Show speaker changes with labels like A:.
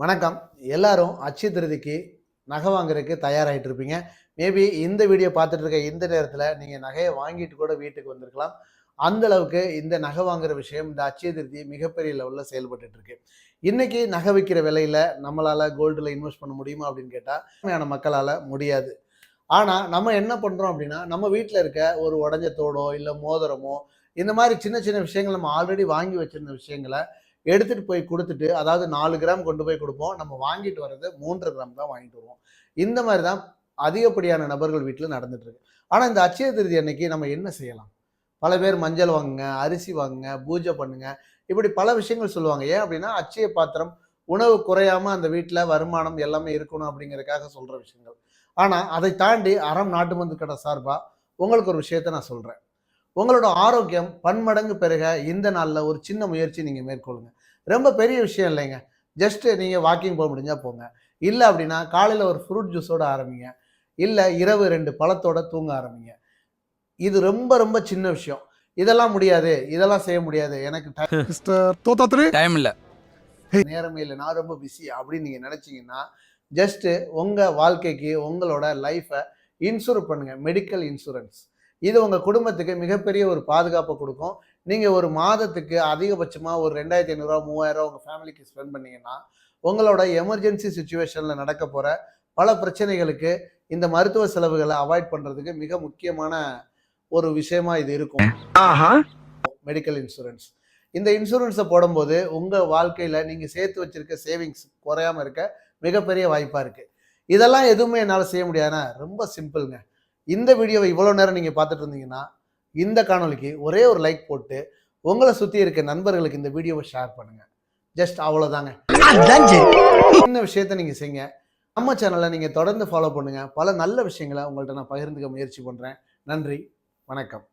A: வணக்கம். எல்லாரும் அச்சய திருதிக்கு நகை வாங்குறதுக்கு தயாராகிட்டு இருப்பீங்க. மேபி இந்த வீடியோ பார்த்துட்டு இருக்க இந்த நேரத்தில் நீங்கள் நகையை வாங்கிட்டு கூட வீட்டுக்கு வந்திருக்கலாம். அந்த அளவுக்கு இந்த நகை வாங்குற விஷயம் இந்த அச்சய திருதி மிகப்பெரிய லெவலில் செயல்பட்டுட்டு இருக்கு. இன்னைக்கு நகை விற்கிற விலையில நம்மளால கோல்டில் இன்வெஸ்ட் பண்ண முடியுமா அப்படின்னு கேட்டால் உண்மையான மக்களால் முடியாது. ஆனால் நம்ம என்ன பண்ணுறோம் அப்படின்னா நம்ம வீட்டில் இருக்க ஒரு உடஞ்ச தோடோ இல்லை மோதிரமோ இந்த மாதிரி சின்ன சின்ன விஷயங்கள் நம்ம ஆல்ரெடி வாங்கி வச்சிருந்த விஷயங்களை எடுத்துட்டு போய் கொடுத்துட்டு அதாவது நாலு கிராம் கொண்டு போய் கொடுப்போம். நம்ம வாங்கிட்டு வர்றது மூன்றரை கிராம் தான் வாங்கிட்டு வருவோம். இந்த மாதிரி தான் அதிகப்படியான நபர்கள் வீட்டில் நடந்துட்டு இருக்கு ஆனால் இந்த அச்சய திருதி அன்னைக்கு நம்ம என்ன செய்யலாம்? பல பேர் மஞ்சள் வாங்குங்க அரிசி வாங்குங்க பூஜை பண்ணுங்க. இப்படி பல விஷயங்கள் சொல்லுவாங்க. ஏன் அப்படின்னா அச்சய பாத்திரம் உணவு குறையாம அந்த வீட்டில் வருமானம் எல்லாமே இருக்கணும் அப்படிங்கிறதுக்காக சொல்ற விஷயங்கள். ஆனால் அதை தாண்டி அறம் நாட்டு மந்து கடை சார்பாக உங்களுக்கு ஒரு விஷயத்த நான் சொல்றேன். உங்களோட ஆரோக்கியம் பன்மடங்கு பெருக இந்த நாளில் ஒரு சின்ன முயற்சி நீங்கள் மேற்கொள்ளுங்க. ரொம்ப பெரிய விஷயம் இல்லைங்க. ஜஸ்ட் நீங்கள் வாக்கிங் போக முடிஞ்சா போங்க. இல்லை அப்படின்னா காலையில் ஒரு ஃப்ரூட் ஜூஸோட ஆரம்பிங்க. இல்லை இரவு ரெண்டு பழத்தோட தூங்க ஆரம்பிங்க. இது ரொம்ப ரொம்ப சின்ன விஷயம். இதெல்லாம் முடியாது. இதெல்லாம் செய்ய முடியாது. எனக்கு
B: டைம் இல்ல.
A: நேரமே இல்லை. நான் ரொம்ப பிஸி அப்படின்னு நீங்கள் நினச்சிங்கன்னா ஜஸ்ட்டு உங்கள் வாழ்க்கைக்கு உங்களோட லைஃப்பை இன்சூர் பண்ணுங்க. மெடிக்கல் இன்சூரன்ஸ் இது உங்கள் குடும்பத்துக்கு மிகப்பெரிய ஒரு பாதுகாப்பை கொடுக்கும். நீங்கள் ஒரு மாதத்துக்கு அதிகபட்சமாக ஒரு ரெண்டாயிரத்தி ஐநூறுரூவா மூவாயிரரூவா உங்கள் ஃபேமிலிக்கு ஸ்பெண்ட் பண்ணீங்கன்னா உங்களோட எமர்ஜென்சி சுச்சுவேஷனில் நடக்க போகிற பல பிரச்சனைகளுக்கு இந்த மருத்துவ செலவுகளை அவாய்ட் பண்ணுறதுக்கு மிக முக்கியமான ஒரு விஷயமா இது இருக்கும். மெடிக்கல் இன்சூரன்ஸ் இந்த இன்சூரன்ஸை போடும்போது உங்கள் வாழ்க்கையில் நீங்கள் சேர்த்து வச்சிருக்க சேவிங்ஸ் குறையாம இருக்க மிகப்பெரிய வாய்ப்பாக இருக்குது இதெல்லாம் எதுவுமே என்னால் செய்ய முடியாதுன்னா ரொம்ப சிம்பிளுங்க இந்த வீடியோவை இவ்வளோ நேரம் நீங்கள் பார்த்துட்டு இருந்தீங்கன்னா இந்த காணொளிக்கு ஒரே ஒரு லைக் போட்டு உங்களை சுற்றி இருக்க நண்பர்களுக்கு இந்த வீடியோவை ஷேர் பண்ணுங்க. ஜஸ்ட் அவ்வளோதாங்க சின்ன விஷயத்த நீங்கள் செய்யுங்க. நம்ம சேனலை நீங்கள் தொடர்ந்து ஃபாலோ பண்ணுங்க. பல நல்ல விஷயங்களை உங்கள்கிட்ட நான் பகிர்ந்துக்க முயற்சி பண்ணுறேன் நன்றி. வணக்கம்.